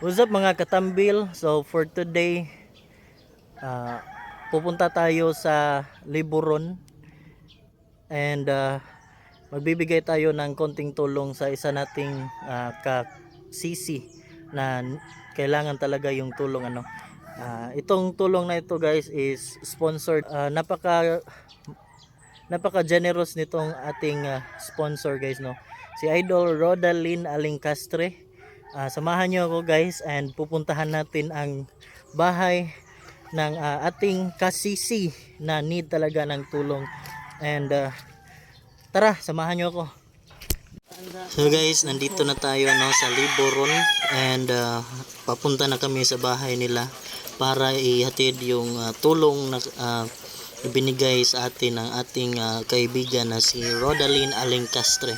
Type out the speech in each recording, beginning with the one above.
What's up mga katambil? So for today, ah, pupunta tayo sa Liburon and ah, magbibigay tayo ng konting tulong sa isa nating ah, ka-sisi na kailangan talaga yung tulong ano. Ah, itong tulong na ito guys is sponsored. Ah, napaka napaka generous nitong ating ah, sponsor guys no. Si Idol Rodalyn Alingcastre. Ah, samahan niyo ako guys and pupuntahan natin ang bahay ng ah, ating kasisi na need talaga ng tulong. And ah, tara, samahan niyo ako. So guys, nandito na tayo no sa Liboron and ah, papunta na kami sa bahay nila para ihatid yung ah, tulong na ah, ibinigay sa atin ng ating ah, kaibigan na si Rodalyn Alengcastre.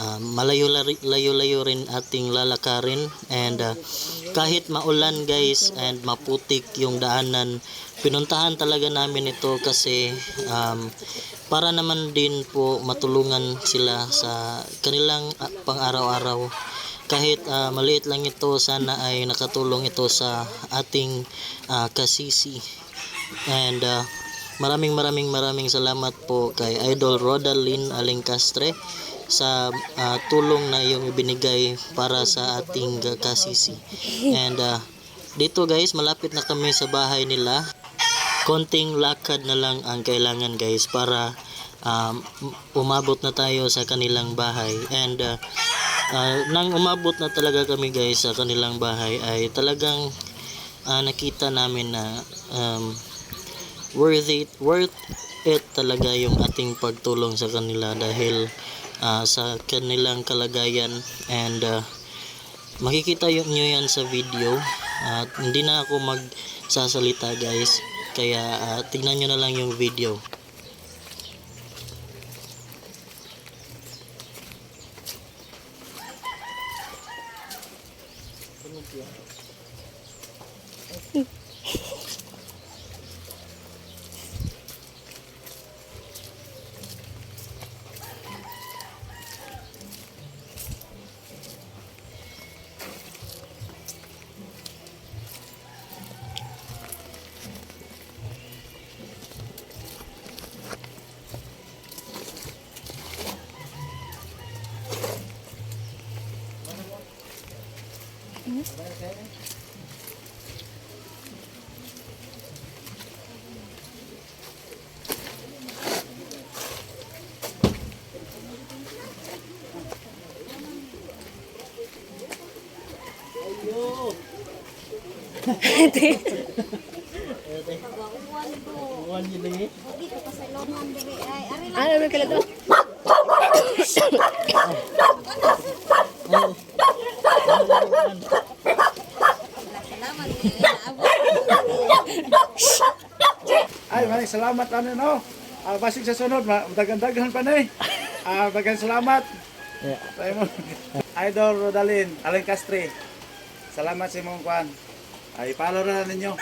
Ah, malayo layo layo rin ating lalakarin and ah, kahit maulan guys and maputik yung daanan pinuntahan talaga namin ito kasi um, para naman din po matulungan sila sa kanilang ah, pang-araw-araw. Kahit ah, maliit lang ito sana ay nakatulong ito sa ating ah, kasisi. And ah, maraming maraming maraming salamat po kay Idol Rodalyn Alengcastre sa ah, tulong na yung ibinigay para sa ating ah, kasisi. And ah, dito guys malapit na kami sa bahay nila. Konting lakad na lang ang kailangan guys para um, umabot na tayo sa kanilang bahay. And uh, uh, nang umabot na talaga kami guys sa kanilang bahay ay talagang uh, nakita namin na um, worth it worth it talaga yung ating pagtulong sa kanila dahil uh, sa kanilang kalagayan. And uh, makikita yun nyo yan sa video. At hindi na ako magsasalita guys. Kaya ah, tingnan nyo na lang yung video. Uwan yun eh. Ano ba kala to? Ay, maraming salamat ano no. Ah, basig sa sunod, dagan-dagan pa na eh. Ah, dagan salamat. Yeah. Idol Rodalyn, Allen Castre. Salamat sa imong kwan. Ay, follow na ninyo.